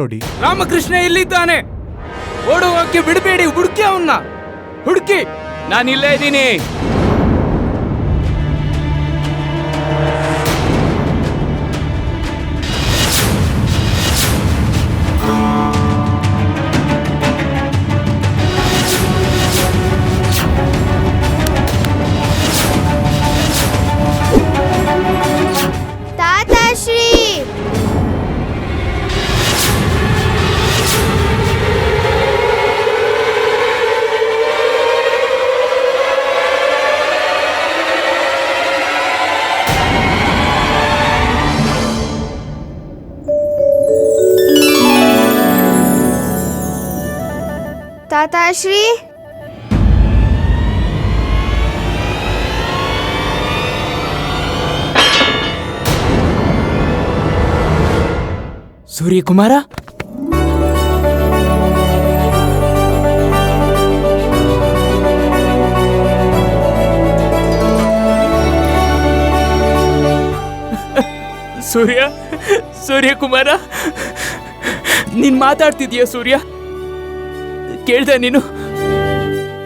ನೋಡಿ. ರಾಮಕೃಷ್ಣ ಎಲ್ಲಿದ್ದಾನೆ? ಓಡುವಕ್ಕೆ ಬಿಡಬೇಡಿ ಹುಡುಕಿ ಅವನ್ನ. ಹುಡುಕಿ ನಾನಿಲ್ಲೇ ಇದ್ದೀನಿ. ಸೂರ್ಯಕುಮಾರ? ಸೂರ್ಯ ಸೂರ್ಯಕುಮಾರ ನೀನ್ ಮಾತಾಡ್ತಿದೀಯ ಸೂರ್ಯ? ಕೇಳ್ದೆ ನೀನು.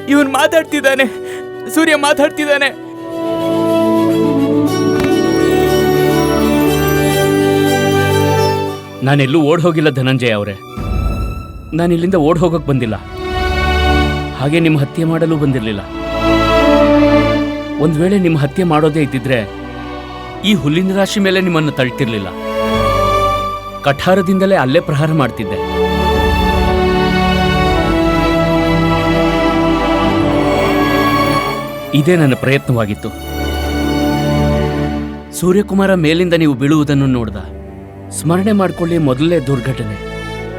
ಇವನ್ ಮಾತಾಡ್ತಿದ್ದಾನೆ ಸೂರ್ಯ ಮಾತಾಡ್ತಿದ್ದಾನೆ. ನಾನೆಲ್ಲೂ ಓಡ್ ಹೋಗಿಲ್ಲ ಧನಂಜಯ ಅವರೇ. ನಾನು ಇಲ್ಲಿಂದ ಓಡ್ ಹೋಗಕ್ ಬಂದಿಲ್ಲ. ಹಾಗೆ ನಿಮ್ಮ ಹತ್ಯೆ ಮಾಡಲು ಬಂದಿರಲಿಲ್ಲ. ಒಂದು ವೇಳೆ ನಿಮ್ಮ ಹತ್ಯೆ ಮಾಡೋದೇ ಇದ್ದಿದ್ರೆ ಈ ಹುಲ್ಲಿನ ರಾಶಿ ಮೇಲೆ ನಿಮ್ಮನ್ನು ತಳ್ತಿರ್ಲಿಲ್ಲ. ಕಠಾರದಿಂದಲೇ ಅಲ್ಲೇ ಪ್ರಹಾರ ಮಾಡ್ತಿದ್ದೆ. ಇದೇ ನನ್ನ ಪ್ರಯತ್ನವಾಗಿತ್ತು. ಸೂರ್ಯಕುಮಾರ ಮೇಲಿಂದ ನೀವು ಬೀಳುವುದನ್ನು ನೋಡ್ದ. ಸ್ಮರಣೆ ಮಾಡಿಕೊಳ್ಳಿ ಮೊದಲೇ ದುರ್ಘಟನೆ.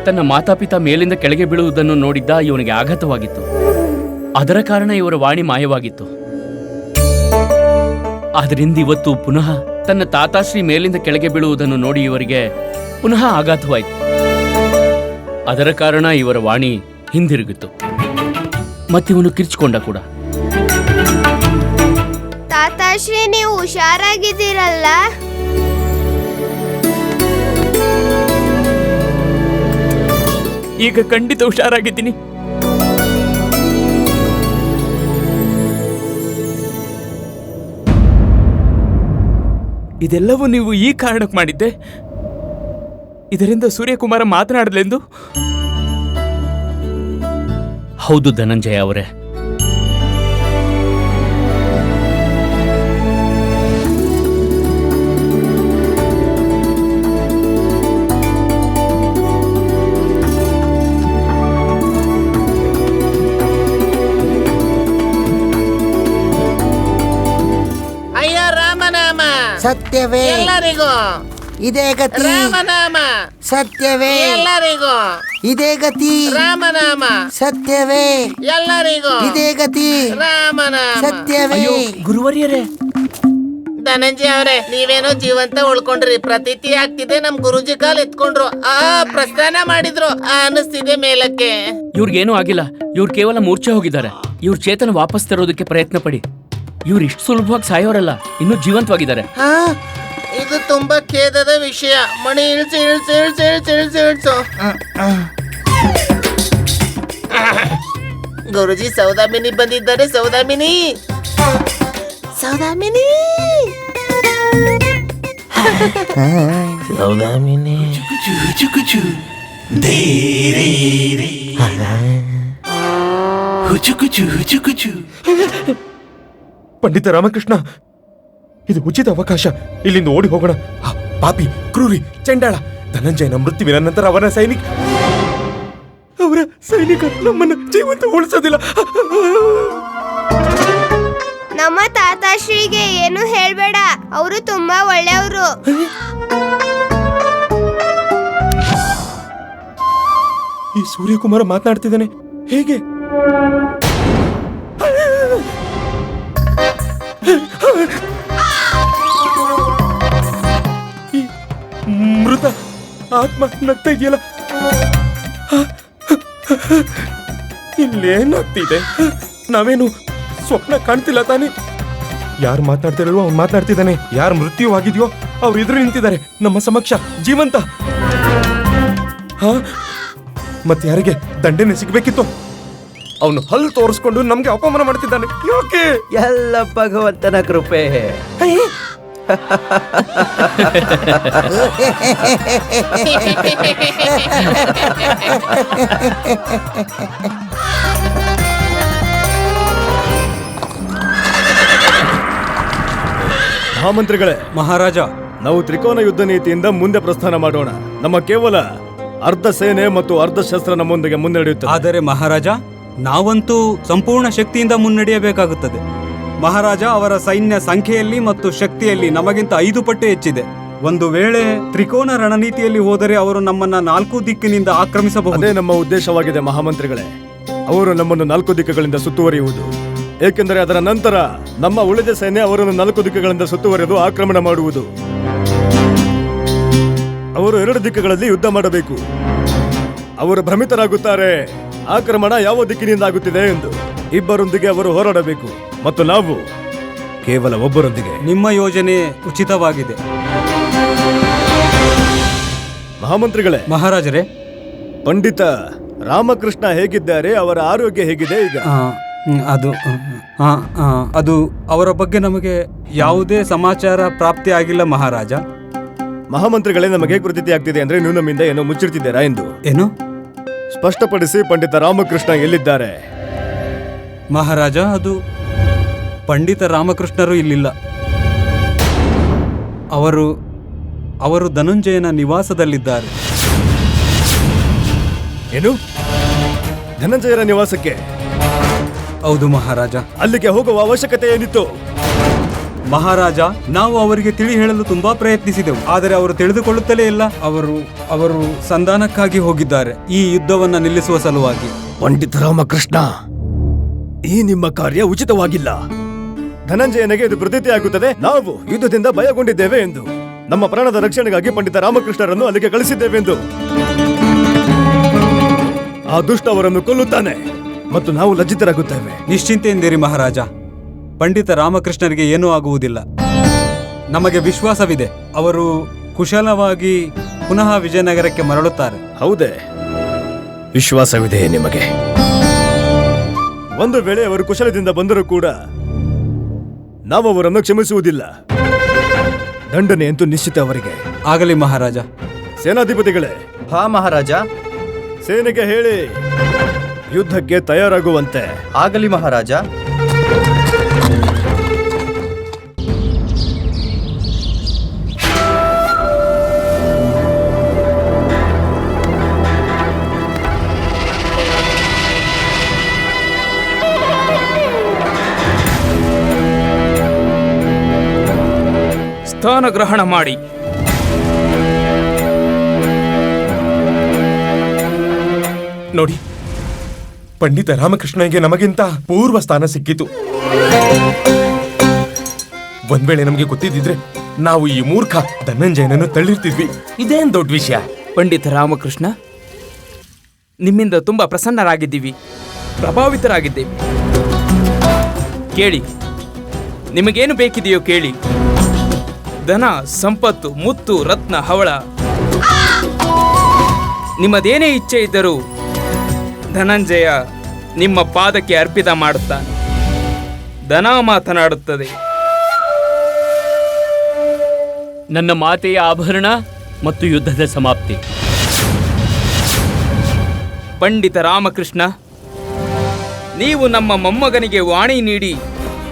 ತನ್ನ ಮಾತಾಪಿತ ಮೇಲಿಂದ ಕೆಳಗೆ ಬೀಳುವುದನ್ನು ನೋಡಿದ್ದ ಇವನಿಗೆ ಆಘಾತವಾಗಿತ್ತು. ಅದರ ಕಾರಣ ಇವರ ವಾಣಿ ಮಾಯವಾಗಿತ್ತು. ಆದ್ರಿಂದ ಇವತ್ತು ಪುನಃ ತನ್ನ ತಾತಾಶ್ರೀ ಮೇಲಿಂದ ಕೆಳಗೆ ಬೀಳುವುದನ್ನು ನೋಡಿ ಇವರಿಗೆ ಪುನಃ ಆಘಾತವಾಯಿತು. ಅದರ ಕಾರಣ ಇವರ ವಾಣಿ ಹಿಂದಿರುಗಿತು ಮತ್ತಿವನು ಕಿರ್ಚಿಕೊಂಡ ಕೂಡ. ತಾತಾಶ್ರೀ, ನೀವು ಹುಷಾರಾಗಿದ್ದೀರಲ್ಲ? ಈಗ ಖಂಡಿತ ಹುಷಾರಾಗಿದ್ದೀನಿ. ಇದೆಲ್ಲವೂ ನೀವು ಈ ಕಾರಣಕ್ಕೆ ಮಾಡಿದ್ದೆ. ಇದರಿಂದ ಸೂರ್ಯಕುಮಾರ ಮಾತನಾಡಲೆಂದು. ಹೌದು ಧನಂಜಯ ಅವರೇ ಸತ್ಯವೇ. ಎಲ್ಲರಿಗೂ. ಇದೇ ಗತಿ. ರಾಮನಾಮ. ಸತ್ಯವೇ. ಎಲ್ಲರಿಗೂ. ಇದೇ ಗತಿ. ರಾಮನಾಮ. ಸತ್ಯವೇ. ಎಲ್ಲರಿಗೂ. ಇದೇ ಗತಿ. ರಾಮನಾಮ. ಸತ್ಯವೇ. ಗುರುವರಿಯರೇ. ಧನಂಜಯ ಅವರೇ ನೀವೇನೋ ಜೀವಂತ ಉಳ್ಕೊಂಡ್ರಿ. ಪ್ರತೀತಿ ಆಗ್ತಿದೆ ನಮ್ ಗುರುಜಿ ಕಾಲ್ ಎತ್ಕೊಂಡ್ರು. ಆ ಪ್ರಸ್ಥಾನ ಮಾಡಿದ್ರು. ಆ ಅನಿಸ್ತಿದೆ ಮೇಲಕ್ಕೆ. ಇವ್ರಿಗೇನೂ ಆಗಿಲ್ಲ. ಇವ್ರು ಕೇವಲ ಮೂರ್ಛೆ ಹೋಗಿದ್ದಾರೆ. ಇವ್ರ ಚೇತನ ವಾಪಸ್ ತರೋದಕ್ಕೆ ಪ್ರಯತ್ನ ಪಡಿ. ಇವ್ರು ಇಷ್ಟು ಸುಲಭವಾಗಿ ಸಾಯೋರಲ್ಲ ಇನ್ನೂ ಜೀವಂತವಾಗಿದ್ದಾರೆ. ಹಾ ಇದು ತುಂಬಾ ಖೇದದ ವಿಷಯ. ಮಣಿ ಇಳ್ಸು ಇಳ್ಸು ಇಳ್ಸು ಇಳ್ಸು ಇಳ್ಸು ಇಳ್ಸು. ಗುರುಜಿ ಸೌದಾಮಿನಿ ಬಂದಿದ್ದಾರೆ ಸೌದಾಮಿನಿ. ಸೌದಾಮಿನಿ. ಸೌದಾಮಿನಿ. ಪಂಡಿತ ರಾಮಕೃಷ್ಣ. ಇದು ಉಚಿತ ಅವಕಾಶ. ಇಲ್ಲಿಂದ ಓಡಿ ಹೋಗೋಣ. ಆ, ಪಾಪಿ ಕ್ರೂರಿ ಚಂಡಾಳ ಧನಂಜಯನ ಮೃತ್ಯುವಿನ ನಂತರ ಅವನ ಸೈನಿಕ ಅವರ ಸೈನಿಕ ನಮ್ಮನ್ನು ಜೀವಂತ ಉಳಿಸೋದಿಲ್ಲ. ನಮ್ಮ ತಾತಾಶ್ರೀಗೆ ಏನು ಹೇಳ್ಬೇಡ. ಅವರು ತುಂಬಾ ಒಳ್ಳೆಯವರು. ಈ ಸೂರ್ಯಕುಮಾರ ಮಾತನಾಡ್ತಿದ್ದಾನೆ. ಹೇಗೆ? ಮೃತ ಆತ್ಮ ನಗ್ತಾ ಇಲ್ಲೇನಾಗ್ತಿದೆ ನಾವೇನು ಸ್ವಪ್ನ ಕಾಣ್ತಿಲ್ಲ ತಾನೇ? ಯಾರು ಮಾತನಾಡ್ತಿರಲ್ವೋ ಅವ್ನು ಮಾತನಾಡ್ತಿದ್ದಾನೆ ಯಾರು ಮೃತ್ಯುವಾಗಿದೆಯೋ ಅವ್ರು ಎದುರು ನಿಂತಿದ್ದಾರೆ. ನಮ್ಮ ಸಮಕ್ಷ ಜೀವಂತ. ಹಾ? ಮತ್ತೆ ಯಾರಿಗೆ ದಂಡನೆ ಸಿಗ್ಬೇಕಿತ್ತು? ಅವನು ಹಲ್ಲು ತೋರಿಸ್ಕೊಂಡು ನಮ್ಗೆ ಅಪಮಾನ ಮಾಡ್ತಿದ್ದಾನೆ. ಯಾಕೆ? ಎಲ್ಲ ಭಗವಂತನ ಕೃಪೆ. ಮಹಾಮಂತ್ರಿಗಳೇ ಮಹಾರಾಜ ನಾವು ತ್ರಿಕೋನ ಯುದ್ಧ ನೀತಿಯಿಂದ ಮುಂದೆ ಪ್ರಸ್ಥಾನ ಮಾಡೋಣ. ನಮ್ಮ ಕೇವಲ ಅರ್ಧ ಸೇನೆ ಮತ್ತು ಅರ್ಧ ಶಸ್ತ್ರ ನಮ್ಮೊಂದಿಗೆ ಮುನ್ನಡೆಯುತ್ತೆ ಆದರೆ ಮಹಾರಾಜ ನಾವಂತೂ ಸಂಪೂರ್ಣ ಶಕ್ತಿಯಿಂದ ಮುನ್ನಡೆಯಬೇಕಾಗುತ್ತದೆ. ಮಹಾರಾಜ ಅವರ ಸೈನ್ಯ ಸಂಖ್ಯೆಯಲ್ಲಿ ಮತ್ತು ಶಕ್ತಿಯಲ್ಲಿ ನಮಗಿಂತ ಐದು ಪಟ್ಟು ಹೆಚ್ಚಿದೆ. ಒಂದು ವೇಳೆ ತ್ರಿಕೋನ ರಣನೀತಿಯಲ್ಲಿ ಹೋದರೆ ಅವರು ನಮ್ಮನ್ನ ನಾಲ್ಕು ದಿಕ್ಕಿನಿಂದ ಆಕ್ರಮಿಸಬಹುದು. ಅದೇ ನಮ್ಮ ಉದ್ದೇಶವಾಗಿದೆ ಮಹಾಮಂತ್ರಿಗಳೇ. ಅವರು ನಮ್ಮನ್ನು ನಾಲ್ಕು ದಿಕ್ಕುಗಳಿಂದ ಸುತ್ತುವರಿಯುವುದು. ಏಕೆಂದರೆ ಅದರ ನಂತರ ನಮ್ಮ ಉಳಿದ ಸೈನ್ಯ ಅವರನ್ನು ನಾಲ್ಕು ದಿಕ್ಕುಗಳಿಂದ ಸುತ್ತುವರೆದು ಆಕ್ರಮಣ ಮಾಡುವುದು. ಅವರು ಎರಡು ದಿಕ್ಕುಗಳಲ್ಲಿ ಯುದ್ಧ ಮಾಡಬೇಕು. ಅವರು ಭ್ರಮಿತರಾಗುತ್ತಾರೆ. ಆಕ್ರಮಣ ಯಾವ ದಿಕ್ಕಿನಿಂದ ಆಗುತ್ತಿದೆ ಎಂದು ಇಬ್ಬರೊಂದಿಗೆ ಅವರು ಹೋರಾಡಬೇಕು. ಮತ್ತು ನಾವು ಕೇವಲ ಒಬ್ಬರೊಂದಿಗೆ. ನಿಮ್ಮ ಯೋಜನೆ ಉಚಿತವಾಗಿದೆ. ಮಹಾಮಂತ್ರಿಗಳೇ ಮಹಾರಾಜರೇ. ಪಂಡಿತ ರಾಮಕೃಷ್ಣ ಹೇಗಿದ್ದಾರೆ ಅವರ ಆರೋಗ್ಯ ಹೇಗಿದೆ ಈಗ? ಆ, ಹ್ಮ್, ಅದು ಆ, ಆ, ಅದು ಅವರ ಬಗ್ಗೆ ನಮಗೆ ಯಾವುದೇ ಸಮಾಚಾರ ಪ್ರಾಪ್ತಿ ಆಗಿಲ್ಲ ಮಹಾರಾಜ. ಮಹಾಮಂತ್ರಿಗಳೇ ನಮಗೆ ಕೃತಿ ಆಗ್ತಿದೆ ಅಂದ್ರೆ ನೀವು ನಮ್ಮಿಂದ ಏನೋ ಮುಚ್ಚಿರ್ತಿದ್ದೀರಾ ಎಂದು. ಏನು? ಸ್ಪಷ್ಟಪಡಿಸಿ ಪಂಡಿತ ರಾಮಕೃಷ್ಣ ಎಲ್ಲಿದ್ದಾರೆ? ಮಹಾರಾಜ ಅದು ಪಂಡಿತ ರಾಮಕೃಷ್ಣರು ಇಲ್ಲಿಲ್ಲ. ಅವರು ಅವರು ಧನುಂಜಯನ ನಿವಾಸದಲ್ಲಿದ್ದಾರೆ. ಏನು? ಧನಂಜಯರ ನಿವಾಸಕ್ಕೆ? ಹೌದು ಮಹಾರಾಜ. ಅಲ್ಲಿಗೆ ಹೋಗುವ ಅವಶ್ಯಕತೆ ಏನಿತ್ತು? ಮಹಾರಾಜ ನಾವು ಅವರಿಗೆ ತಿಳಿ ಹೇಳಲು ತುಂಬಾ ಪ್ರಯತ್ನಿಸಿದೆವು. ಆದರೆ ಅವರು ತಿಳಿದುಕೊಳ್ಳುತ್ತಲೇ ಇಲ್ಲ. ಅವರು ಅವರು ಸಂಧಾನಕ್ಕಾಗಿ ಹೋಗಿದ್ದಾರೆ. ಈ ಯುದ್ಧವನ್ನ ನಿಲ್ಲಿಸುವ ಸಲುವಾಗಿ. ಪಂಡಿತ ರಾಮಕೃಷ್ಣ ಈ ನಿಮ್ಮ ಕಾರ್ಯ ಉಚಿತವಾಗಿಲ್ಲ. ಧನಂಜಯನಿಗೆ ಇದು ಪ್ರತೀತಿ ಆಗುತ್ತದೆ. ನಾವು ಯುದ್ಧದಿಂದ ಭಯಗೊಂಡಿದ್ದೇವೆ ಎಂದು. ನಮ್ಮ ಪ್ರಾಣದ ರಕ್ಷಣೆಗಾಗಿ ಪಂಡಿತ ರಾಮಕೃಷ್ಣರನ್ನು ಅಲ್ಲಿಗೆ ಕಳಿಸಿದ್ದೇವೆ ಎಂದು. ಆ ದುಷ್ಟ ಅವರನ್ನು ಕೊಲ್ಲುತ್ತಾನೆ. ಮತ್ತು ನಾವು ಲಜ್ಜಿತರಾಗುತ್ತೇವೆ. ನಿಶ್ಚಿಂತೆಯಿಂದಿರಿ ಮಹಾರಾಜ. ಪಂಡಿತ ರಾಮಕೃಷ್ಣರಿಗೆ ಏನೂ ಆಗುವುದಿಲ್ಲ. ನಮಗೆ ವಿಶ್ವಾಸವಿದೆ ಅವರು ಕುಶಲವಾಗಿ ಪುನಃ ವಿಜಯನಗರಕ್ಕೆ ಮರಳುತ್ತಾರೆ. ಹೌದೇ. ವಿಶ್ವಾಸವಿದೆ ನಿಮಗೆ? ಒಂದು ವೇಳೆ ಅವರು ಕುಶಲದಿಂದ ಬಂದರೂ ಕೂಡ ನಾವು ಅವರನ್ನು ಕ್ಷಮಿಸುವುದಿಲ್ಲ. ದಂಡನೆ ಅಂತೂ ನಿಶ್ಚಿತ ಅವರಿಗೆ. ಆಗಲಿ ಮಹಾರಾಜ. ಸೇನಾಧಿಪತಿಗಳೇ. ಹಾ ಮಹಾರಾಜ. ಸೇನೆಗೆ ಹೇಳಿ ಯುದ್ಧಕ್ಕೆ ತಯಾರಾಗುವಂತೆ. ಆಗಲಿ ಮಹಾರಾಜ. ಸ್ಥಾನ ಗ್ರಹಣ ಮಾಡಿ. ನೋಡಿ ಪಂಡಿತ ರಾಮಕೃಷ್ಣನಿಗೆ ನಮಗಿಂತ ಪೂರ್ವ ಸ್ಥಾನ ಸಿಕ್ಕಿತು. ಒಂದ್ ವೇಳೆ ನಮಗೆ ಗೊತ್ತಿದ್ದಿದ್ರೆ ನಾವು ಈ ಮೂರ್ಖ ಧನಂಜಯನನ್ನು ತಳ್ಳಿರ್ತಿದ್ವಿ. ಇದೇನ್ ದೊಡ್ಡ ವಿಷಯ? ಪಂಡಿತ ರಾಮಕೃಷ್ಣ ನಿಮ್ಮಿಂದ ತುಂಬಾ ಪ್ರಸನ್ನರಾಗಿದ್ದೀವಿ. ಪ್ರಭಾವಿತರಾಗಿದ್ದೇವೆ. ಕೇಳಿ ನಿಮಗೇನು ಬೇಕಿದೆಯೋ ಕೇಳಿ. ಧನ ಸಂಪತ್ತು ಮುತ್ತು ರತ್ನ ಹವಳ. ನಿಮ್ಮದೇನೇ ಇಚ್ಛೆ ಇದ್ದರೂ ಧನಂಜಯ ನಿಮ್ಮ ಪಾದಕ್ಕೆ ಅರ್ಪಿತ ಮಾಡುತ್ತಾನೆ. ಧನ ಮಾತನಾಡುತ್ತದೆ. ನನ್ನ ಮಾತೆಯ ಆಭರಣ ಮತ್ತು ಯುದ್ಧದ ಸಮಾಪ್ತಿ. ಪಂಡಿತ ರಾಮಕೃಷ್ಣ ನೀವು ನಮ್ಮ ಮೊಮ್ಮಗನಿಗೆ ವಾಣಿ ನೀಡಿ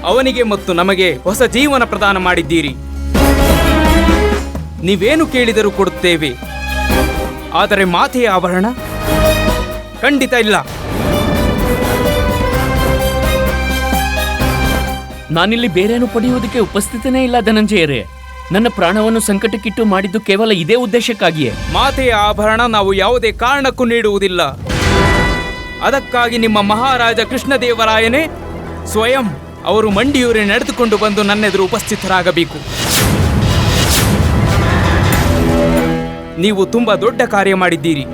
ಅವನಿಗೆ ಮತ್ತು ನಮಗೆ ಹೊಸ ಜೀವನ ಪ್ರದಾನ ಮಾಡಿದ್ದೀರಿ. ನೀವೇನು ಕೇಳಿದರೂ ಕೊಡುತ್ತೇವೆ. ಆದರೆ ಮಾತೆಯ ಆಭರಣ ಖಂಡಿತ ಇಲ್ಲ. ನಾನಿಲ್ಲಿ ಬೇರೇನು ಪಡೆಯುವುದಕ್ಕೆ ಉಪಸ್ಥಿತನೇ ಇಲ್ಲ ಧನಂಜಯರೇ. ನನ್ನ ಪ್ರಾಣವನ್ನು ಸಂಕಟಕ್ಕಿಟ್ಟು ಮಾಡಿದ್ದು ಕೇವಲ ಇದೇ ಉದ್ದೇಶಕ್ಕಾಗಿಯೇ. ಮಾತೆಯ ಆಭರಣ ನಾವು ಯಾವುದೇ ಕಾರಣಕ್ಕೂ ನೀಡುವುದಿಲ್ಲ. ಅದಕ್ಕಾಗಿ ನಿಮ್ಮ ಮಹಾರಾಜ ಕೃಷ್ಣದೇವರಾಯನೇ ಸ್ವಯಂ ಅವರು ಮಂಡಿಯೂರಿ ನಡೆದುಕೊಂಡು ಬಂದು ನನ್ನೆದುರು ಉಪಸ್ಥಿತರಾಗಬೇಕು. ನೀವು ತುಂಬಾ ದೊಡ್ಡ ಕಾರ್ಯ ಮಾಡಿದ್ದೀರಿ.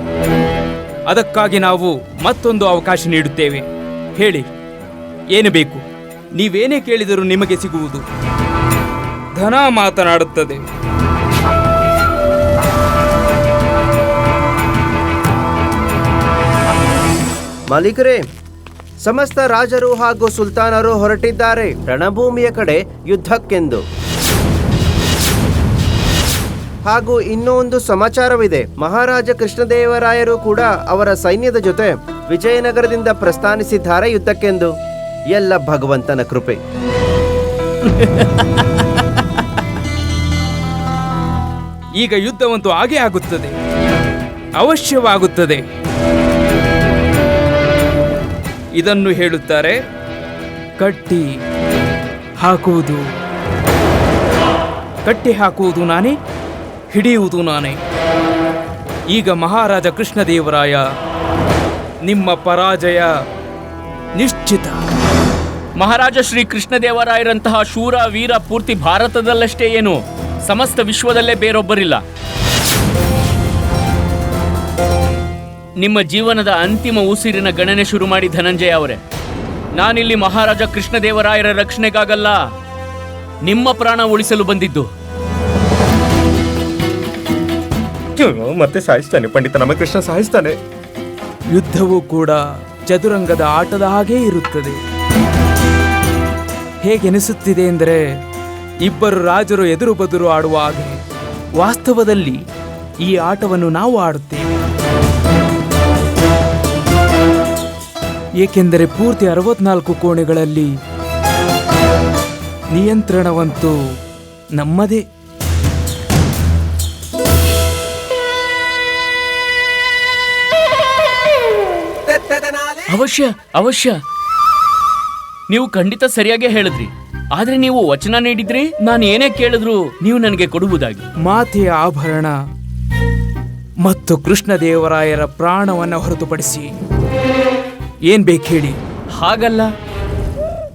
ಅದಕ್ಕಾಗಿ ನಾವು ಮತ್ತೊಂದು ಅವಕಾಶ ನೀಡುತ್ತೇವೆ. ಹೇಳಿ, ಏನು ಬೇಕು? ನೀವೇನೇ ಕೇಳಿದರೂ ನಿಮಗೆ ಸಿಗುವುದು. ಧನ ಮಾತನಾಡುತ್ತದೆ. ಮಾಲೀಕರೇ, ಸಮಸ್ತ ರಾಜರು ಹಾಗೂ ಸುಲ್ತಾನರು ಹೊರಟಿದ್ದಾರೆ. ರಣಭೂಮಿಯ ಕಡೆ ಯುದ್ಧಕ್ಕೆಂದು. ಹಾಗೂ ಇನ್ನೂ ಒಂದು ಸಮಾಚಾರವಿದೆ. ಮಹಾರಾಜ ಕೃಷ್ಣದೇವರಾಯರು ಕೂಡ ಅವರ ಸೈನ್ಯದ ಜೊತೆ ವಿಜಯನಗರದಿಂದ ಪ್ರಸ್ಥಾನಿಸಿದ್ದಾರೆ ಯುದ್ಧಕ್ಕೆಂದು ಎಲ್ಲ ಭಗವಂತನ ಕೃಪೆ. ಈಗ ಯುದ್ಧವಂತೂ ಆಗೇ ಆಗುತ್ತದೆ. ಅವಶ್ಯವಾಗುತ್ತದೆ. ಇದನ್ನು ಹೇಳುತ್ತಾರೆ, ಕಟ್ಟಿ ಹಾಕುವುದು. ಕಟ್ಟಿ ಹಾಕುವುದು ನಾನೇ? ಹಿಡಿಯುವುದು ನಾನೇ. ಈಗ ಮಹಾರಾಜ ಕೃಷ್ಣದೇವರಾಯ, ನಿಮ್ಮ ಪರಾಜಯ ನಿಶ್ಚಿತ. ಮಹಾರಾಜ ಶ್ರೀ ಕೃಷ್ಣದೇವರಾಯರಂತಹ ಶೂರ ವೀರ ಪೂರ್ತಿ ಭಾರತದಲ್ಲಷ್ಟೇ ಏನು, ಸಮಸ್ತ ವಿಶ್ವದಲ್ಲೇ ಬೇರೊಬ್ಬರಿಲ್ಲ. ನಿಮ್ಮ ಜೀವನದ ಅಂತಿಮ ಉಸಿರಿನ ಗಣನೆ ಶುರು ಮಾಡಿ ಧನಂಜಯ ಅವರೇ. ನಾನಿಲ್ಲಿ ಮಹಾರಾಜ ಕೃಷ್ಣದೇವರಾಯರ ರಕ್ಷಣೆಗಾಗಲ್ಲ, ನಿಮ್ಮ ಪ್ರಾಣ ಉಳಿಸಲು ಬಂದಿದ್ದು. ಮತ್ತೆ ಸಾಯಿಸ್ತಾನೆ, ಪಂಡಿತ ರಾಮಕೃಷ್ಣ ಸಾಯಿಸ್ತಾನೆ. ಯುದ್ಧವೂ ಕೂಡ ಚದುರಂಗದ ಆಟದ ಹಾಗೇ ಇರುತ್ತದೆ. ಹೇಗೆನಿಸುತ್ತಿದೆ ಎಂದರೆ, ಇಬ್ಬರು ರಾಜರು ಎದುರು ಬದುರು ಆಡುವ ವಾಸ್ತವದಲ್ಲಿ ಈ ಆಟವನ್ನು ನಾವು ಆಡುತ್ತೇವೆ. ಏಕೆಂದರೆ ಪೂರ್ತಿ ಅರವತ್ನಾಲ್ಕು ಕೋಣೆಗಳಲ್ಲಿ ನಿಯಂತ್ರಣವಂತೂ ನಮ್ಮದೇ. ಅವಶ್ಯ ಅವಶ್ಯ. ನೀವು ಖಂಡಿತ ಸರಿಯಾಗೇ ಹೇಳಿದ್ರಿ. ಆದ್ರೆ ನೀವು ವಚನ ನೀಡಿದ್ರಿ ನಾನು ಏನೇ ಕೇಳಿದ್ರು ನೀವು ನನಗೆ ಕೊಡುವುದಾಗಿ. ಮಾತೆಯ ಆಭರಣ ಮತ್ತು ಕೃಷ್ಣದೇವರಾಯರ ಪ್ರಾಣವನ್ನು ಹೊರತುಪಡಿಸಿ ಏನ್ ಬೇಕು ಹೇಳಿ? ಹಾಗಲ್ಲ.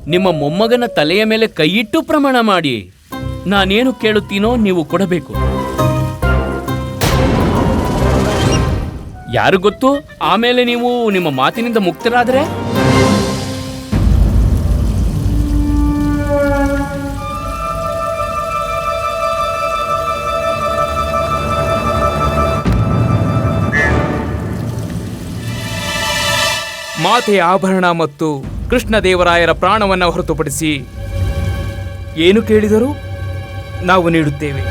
ನಿಮ್ಮ ಮೊಮ್ಮಗನ ತಲೆಯ ಮೇಲೆ ಕೈಯಿಟ್ಟು ಪ್ರಮಾಣ ಮಾಡಿ. ನಾನೇನು ಕೇಳುತ್ತೀನೋ ನೀವು ಕೊಡಬೇಕು. ಯಾರು ಗೊತ್ತು? ಆಮೇಲೆ ನೀವು ನಿಮ್ಮ ಮಾತಿನಿಂದ ಮುಕ್ತರಾದರೆ? ಮಾತೆಯ ಆಭರಣ ಮತ್ತು ಕೃಷ್ಣದೇವರಾಯರ ಪ್ರಾಣವನ್ನು ಹೊರತುಪಡಿಸಿ ಏನು ಕೇಳಿದರೂ ನಾವು ನೀಡುತ್ತೇವೆ.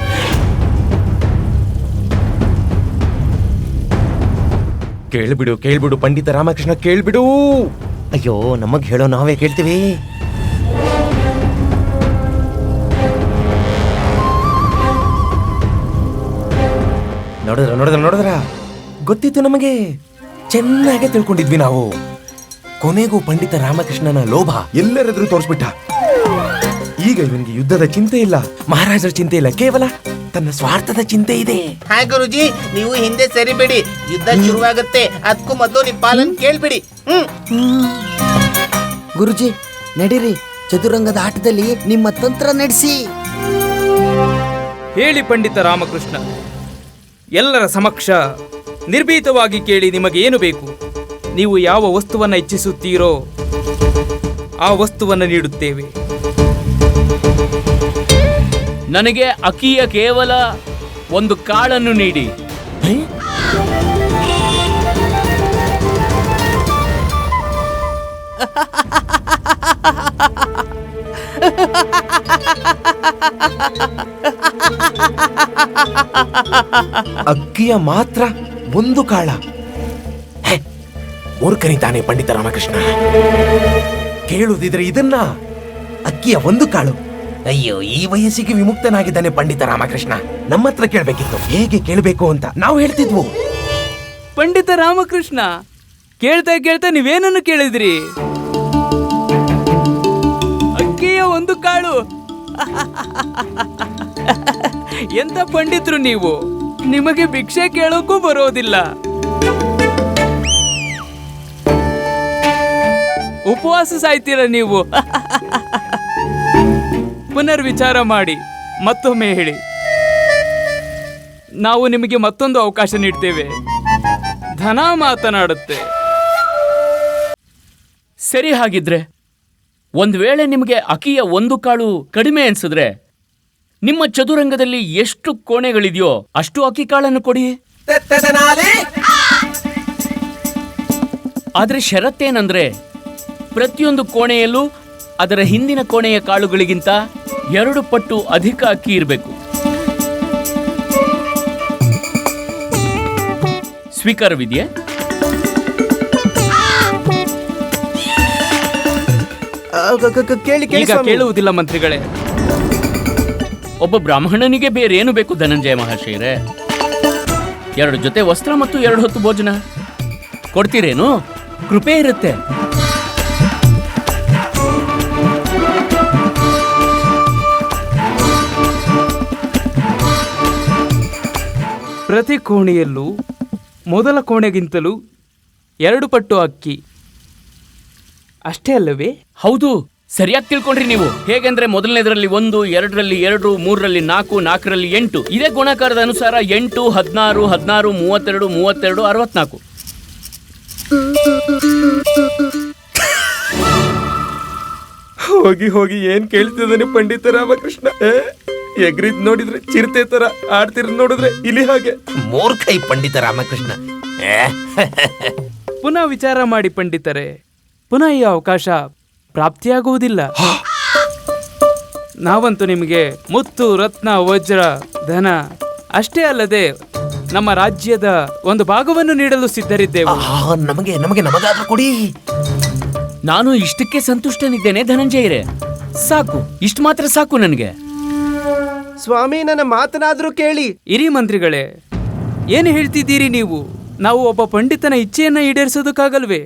ಕೇಳ್ಬಿಡು ಕೇಳ್ಬಿಡು, ಪಂಡಿತ ರಾಮಕೃಷ್ಣ, ಕೇಳ್ಬಿಡು. ಅಯ್ಯೋ, ನಮಗ್ ಹೇಳೋ ನಾವೇ ಕೇಳ್ತೀವಿ. ನೋಡಿದ್ರ ನೋಡಿದ್ರ ನೋಡಿದ್ರ? ಗೊತ್ತಿತ್ತು ನಮಗೆ. ಚೆನ್ನಾಗೆ ತಿಳ್ಕೊಂಡಿದ್ವಿ ನಾವು. ಕೊನೆಗೂ ಪಂಡಿತ ರಾಮಕೃಷ್ಣನ ಲೋಭ ಎಲ್ಲರೆದುರು ತೋರಿಸ್ಬಿಟ್ಟ. ಈಗ ಇವನಿಗೆ ಯುದ್ಧದ ಚಿಂತೆ ಇಲ್ಲ, ಮಹಾರಾಜರ ಚಿಂತೆ ಇಲ್ಲ, ಕೇವಲ ತನ್ನ ಸ್ವಾರ್ಥದ ಚಿಂತೆ ಇದೆ. ಹಾಯ್ ಗುರುಜಿ ನೀವು ಹಿಂದೆ ಸರಿಬೇಡಿ. ಯುದ್ಧ ಶುರುವಾಗುತ್ತೆ. ಅದಕ್ಕೂ ಮೊದಲು ನಿಮ್ಮ ಪಾಲನ್ ಕೇಳ್ಬಿಡಿ. ಹ್ಮ್. ಗುರುಜಿ ನಡೀರಿ. ಚದುರಂಗದ ಆಟದಲ್ಲಿ ನಿಮ್ಮ ತಂತ್ರ ನಡೆಸಿ. ಹೇಳಿ ಪಂಡಿತ ರಾಮಕೃಷ್ಣ ಎಲ್ಲರ ಸಮಕ್ಷ ನಿರ್ಭೀತವಾಗಿ ಕೇಳಿ ನಿಮಗೆ ಏನು ಬೇಕು? ನೀವು ಯಾವ ವಸ್ತುವನ್ನು ಇಚ್ಛಿಸುತ್ತೀರೋ ಆ ವಸ್ತುವನ್ನು ನೀಡುತ್ತೇವೆ. ನನಗೆ ಅಕ್ಕಿಯ ಕೇವಲ ಒಂದು ಕಾಳನ್ನು ನೀಡಿ. ಅಕ್ಕಿಯ ಮಾತ್ರ ಒಂದು ಕಾಳ. ಮೂರ್ಖನಿದ್ದಾನೆ ಪಂಡಿತ ರಾಮಕೃಷ್ಣ. ಕೇಳುದಿದ್ರೆ ಇದನ್ನ ಅಕ್ಕಿಯ ಒಂದು ಕಾಳು. ಅಯ್ಯೋ, ಈ ವಯಸ್ಸಿಗೆ ವಿಮುಕ್ತನಾಗಿದ್ದಾನೆ ಪಂಡಿತ ರಾಮಕೃಷ್ಣ. ನಮ್ಮ ಹತ್ರ ಕೇಳಬೇಕಿತ್ತು. ಹೇಗೆ ಕೇಳಬೇಕು ಅಂತ ನಾವು ಹೇಳ್ತಿದ್ವು. ಪಂಡಿತ ರಾಮಕೃಷ್ಣ, ಕೇಳ್ತಾ ಕೇಳ್ತಾ ನೀವೇನನ್ನು ಕೇಳಿದ್ರಿ? ಅಕ್ಕಿಯ ಒಂದು ಕಾಳು. ಎಂತ ಪಂಡಿತರು ನೀವು? ನಿಮಗೆ ಭಿಕ್ಷೆ ಕೇಳೋಕ್ಕೂ ಬರೋದಿಲ್ಲ. ಉಪವಾಸ ಸಾಯ್ತೀರ ನೀವು? ಪುನರ್ ವಿಚಾರ ಮಾಡಿ, ಮತ್ತೊಮ್ಮೆ ಹೇಳಿ. ನಾವು ನಿಮಗೆ ಮತ್ತೊಂದು ಅವಕಾಶ ನೀಡ್ತೇವೆ. ಧನ ಮಾತನಾಡುತ್ತೆ. ಸರಿ ಹಾಗಿದ್ರೆ, ಒಂದು ವೇಳೆ ನಿಮಗೆ ಅಕಿಯ ಒಂದು ಕಾಳು ಕಡಿಮೆ ಅನ್ಸಿದ್ರೆ, ನಿಮ್ಮ ಚದುರಂಗದಲ್ಲಿ ಎಷ್ಟು ಕೋಣೆಗಳಿದೆಯೋ ಅಷ್ಟು ಅಕ್ಕಿ ಕಾಳನ್ನು ಕೊಡಿ. ಆದರೆ ಷರತ್ತೇನಂದ್ರೆ, ಪ್ರತಿಯೊಂದು ಕೋಣೆಯಲ್ಲೂ ಅದರ ಹಿಂದಿನ ಕೋಣೆಯ ಕಾಳುಗಳಿಗಿಂತ ಎರಡು ಪಟ್ಟು ಅಧಿಕ ಅಕ್ಕಿ ಇರಬೇಕು. ಸ್ವೀಕಾರವಿದೆಯೇ? ಕೇಳಿ ಈಗ ಕೇಳುವುದಿಲ್ಲ ಮಂತ್ರಿಗಳೇ. ಒಬ್ಬ ಬ್ರಾಹ್ಮಣನಿಗೆ ಬೇರೆ ಏನು ಬೇಕು ಧನಂಜಯ ಮಹಾಶಯರೇ ಎರಡು ಜೊತೆ ವಸ್ತ್ರ ಮತ್ತು ಎರಡು ಹೊತ್ತು ಭೋಜನ. ಕೊಡ್ತೀರೇನು? ಕೃಪೆ ಇರುತ್ತೆ. ಪ್ರತಿ ಕೋಣೆಯಲ್ಲೂ ಮೊದಲ ಕೋಣೆಗಿಂತಲೂ ಎರಡು ಪಟ್ಟು ಅಕ್ಕಿ. ಅಷ್ಟೇ ಅಲ್ಲವೇ? ಹೌದು ಸರಿಯಾಗಿ ತಿಳ್ಕೊಂಡ್ರಿ ನೀವು. ಹೇಗೆಂದ್ರೆ ಮೊದಲನೇದರಲ್ಲಿ ಒಂದು ಎರಡರಲ್ಲಿ ಎರಡು ಮೂರರಲ್ಲಿ ನಾಲ್ಕು ನಾಲ್ಕರಲ್ಲಿ ಎಂಟು. ಇದೇ ಗುಣಾಕಾರದ ಅನುಸಾರ ಎಂಟು ಹದಿನಾರು ಹದಿನಾರು ಮೂವತ್ತೆರಡು ಮೂವತ್ತೆರಡು ಅರವತ್ನಾಲ್ಕು. ಹೋಗಿ ಹೋಗಿ ಏನ್ ಕೇಳ್ತಿದ್ದಾನೆ ಪಂಡಿತ ರಾಮಕೃಷ್ಣ ಎಗ್ರಿದ್ ನೋಡಿದ್ರೆ ಚಿರತೆ ತರ ಆಡ್ತಿರ ನೋಡಿದ್ರೆ ಇಲಿ ಹಾಗೆ. ಮೂರ್ಖೈ ಪಂಡಿತ ರಾಮಕೃಷ್ಣ. ಏ, ಪುನಃ ವಿಚಾರ ಮಾಡಿ ಪಂಡಿತರೆ ಪುನಃ ಈ ಅವಕಾಶ ಪ್ರಾಪ್ತಿಯಾಗುವುದಿಲ್ಲ. ನಾವಂತೂ ನಿಮಗೆ ಮುತ್ತು ರತ್ನ ವಜ್ರ ಧನ ಅಷ್ಟೇ ಅಲ್ಲದೆ ನಮ್ಮ ರಾಜ್ಯದ ಒಂದು ಭಾಗವನ್ನು ನೀಡಲು ಸಿದ್ಧರಿದ್ದೇವೆ. ನಮಗೆ ನಮಗೆ ನಮಗಾದ್ರೂ ಕೊಡಿ. ನಾನು ಇಷ್ಟಕ್ಕೆ ಸಂತುಷ್ಟನಿದ್ದೇನೆ ಧನಂಜಯರೇ. ಸಾಕು ಇಷ್ಟು ಮಾತ್ರ ಸಾಕು ನನಗೆ. ಸ್ವಾಮಿ, ನನ್ನ ಮಾತನಾದರೂ ಕೇಳಿ. ಇರಿ ಮಂತ್ರಿಗಳೇ, ಏನು ಹೇಳ್ತಿದ್ದೀರಿ ನೀವು? ನಾವು ಒಬ್ಬ ಪಂಡಿತನ ಇಚ್ಛೆಯನ್ನ ಈಡೇರಿಸೋದಕ್ಕಾಗಲ್ವೇ?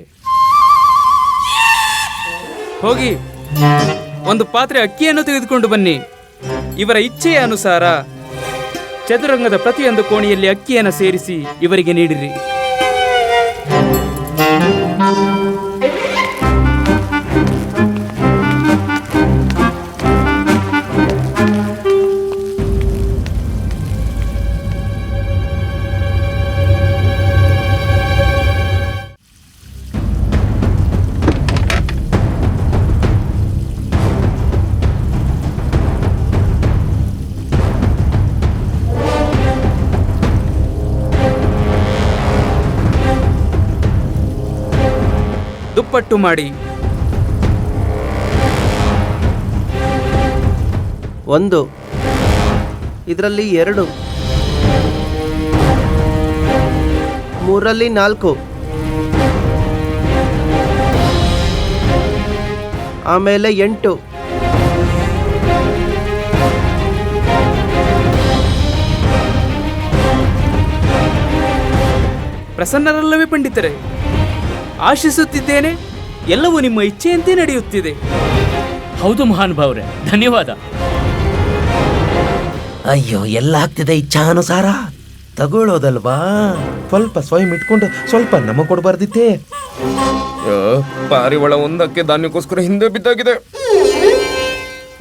ಹೋಗಿ, ಒಂದು ಪಾತ್ರೆ ಅಕ್ಕಿಯನ್ನು ತೆಗೆದುಕೊಂಡು ಬನ್ನಿ. ಇವರ ಇಚ್ಛೆಯ ಅನುಸಾರ ಚದುರಂಗದ ಪ್ರತಿಯೊಂದು ಕೋಣೆಯಲ್ಲಿ ಅಕ್ಕಿಯನ್ನು ಸೇರಿಸಿ ಇವರಿಗೆ ನೀಡಿರಿ. ದುಪ್ಪಟ್ಟು ಮಾಡಿ. ಒಂದು. ಇದರಲ್ಲಿ ಎರಡು. ಮೂರಲ್ಲಿ ನಾಲ್ಕು. ಆಮೇಲೆ ಎಂಟು. ಪ್ರಸನ್ನರಲ್ಲವೇ ಪಂಡಿತರೆ? ಆಶಿಸುತ್ತಿದ್ದೇನೆ. ಎಲ್ಲವೂ ನಿಮ್ಮ ಇಚ್ಛೆಯಂತೆ ನಡೆಯುತ್ತಿದೆ. ಹೌದು ಮಹಾನುಭಾವ್ರೆ ಧನ್ಯವಾದ. ಅಯ್ಯೋ ಎಲ್ಲ ಆಗ್ತಿದೆ ಇಚ್ಛಾನುಸಾರ. ತಗೊಳ್ಳೋದಲ್ವಾ? ಸ್ವಲ್ಪ ಸ್ವಯಂ ಇಟ್ಕೊಂಡು ಸ್ವಲ್ಪ ನಮಗ್ ಕೊಡಬಾರ್ದಿತ್ತೆ. ಪಾರಿವಾಳ ಒಂದಕ್ಕೆ ಧಾನ್ಯಕ್ಕೋಸ್ಕರ ಹಿಂದೆ ಬಿದ್ದಾಗಿದೆ.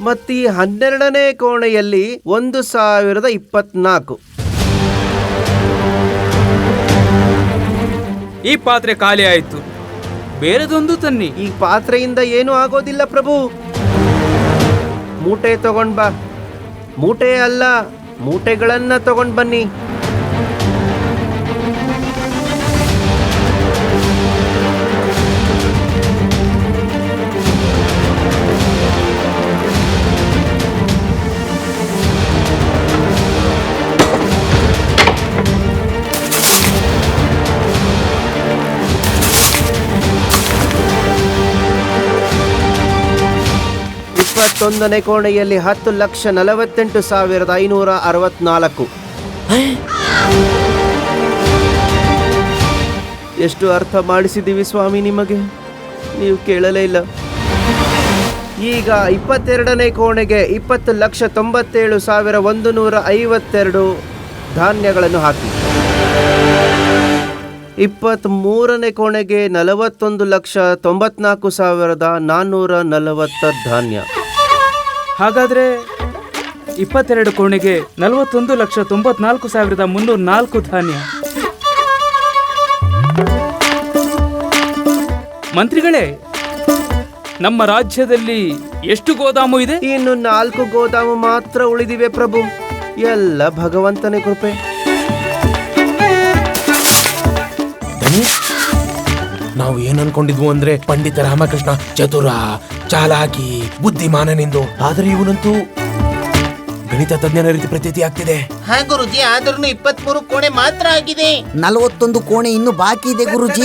ಮತ್ತೆ ಈ ಹನ್ನೆರಡನೇ ಕೋಣೆಯಲ್ಲಿ ಒಂದು ಸಾವಿರದ ಇಪ್ಪತ್ನಾಲ್ಕು. ಈ ಪಾತ್ರೆ ಖಾಲಿ ಆಯಿತು. ಬೇರೆದೊಂದು ತನ್ನಿ. ಈ ಪಾತ್ರೆಯಿಂದ ಏನೂ ಆಗೋದಿಲ್ಲ ಪ್ರಭು. ಮೂಟೆ ತಗೊಂಡ್ ಬಾ. ಮೂಟೆ ಅಲ್ಲ, ಮೂಟೆಗಳನ್ನ ತಗೊಂಡ್ ಬನ್ನಿ. ಇಪ್ಪತ್ತೊಂದನೇ ಕೋಣೆಯಲ್ಲಿ ಹತ್ತು ಲಕ್ಷ ನಲವತ್ತೆಂಟು ಸಾವಿರದ ಐನೂರ ಅರವತ್ನಾಲ್ಕು. ಎಷ್ಟು ಅರ್ಥ ಮಾಡಿಸಿದ್ದೀವಿ ಸ್ವಾಮಿ ನಿಮಗೆ? ನೀವು ಕೇಳಲೇ ಇಲ್ಲ. ಈಗ ಇಪ್ಪತ್ತೆರಡನೇ ಕೋಣೆಗೆ ಇಪ್ಪತ್ತು ಲಕ್ಷ ತೊಂಬತ್ತೇಳು ಸಾವಿರ ಒಂದು ನೂರ ಐವತ್ತೆರಡು ಧಾನ್ಯಗಳನ್ನು ಹಾಕಿ. ಇಪ್ಪತ್ತ್ ಮೂರನೇ ಕೋಣೆಗೆ ನಲವತ್ತೊಂದು ಲಕ್ಷ ತೊಂಬತ್ನಾಲ್ಕು ಸಾವಿರದ ನಾನ್ನೂರ ನಲವತ್ತ ಧಾನ್ಯ. ಹಾಗಾದ್ರೆ ಇಪ್ಪತ್ತೆರಡು ಕೋಣೆಗೆ ನಲವತ್ತೊಂದು ಲಕ್ಷ ತೊಂಬತ್ನಾಲ್ಕು ಸಾವಿರದ ಮುನ್ನೂರ ನಾಲ್ಕು ಧಾನ್ಯ. ಮಂತ್ರಿಗಳೇ, ನಮ್ಮ ರಾಜ್ಯದಲ್ಲಿ ಎಷ್ಟು ಗೋದಾಮು ಇದೆ? ಇನ್ನು ನಾಲ್ಕು ಗೋದಾಮು ಮಾತ್ರ ಉಳಿದಿವೆ ಪ್ರಭು. ಎಲ್ಲ ಭಗವಂತನೇ ಕೃಪೆ. ನಾವು ಏನ್ ಅನ್ಕೊಂಡಿದ್ವು ಅಂದ್ರೆ ಪಂಡಿತ ರಾಮಕೃಷ್ಣ ಚತುರ ಚಾಲಾಕಿ ಬುದ್ಧಿಮಾನನೆಂದು. ಆದರೆ ಇವನಂತೂ ಗಣಿತ ತಜ್ಞನ ರೀತಿ ಪ್ರತೀತಿ ಆಗ್ತಿದೆ. ಹಾ ಗುರುಜಿ ಆದ್ರೂ ಇಪ್ಪತ್ಮೂರು ಕೋಣೆ ಮಾತ್ರ ಆಗಿದೆ. ನಲವತ್ತೊಂದು ಕೋಣೆ ಇನ್ನು ಬಾಕಿ ಇದೆ ಗುರುಜಿ.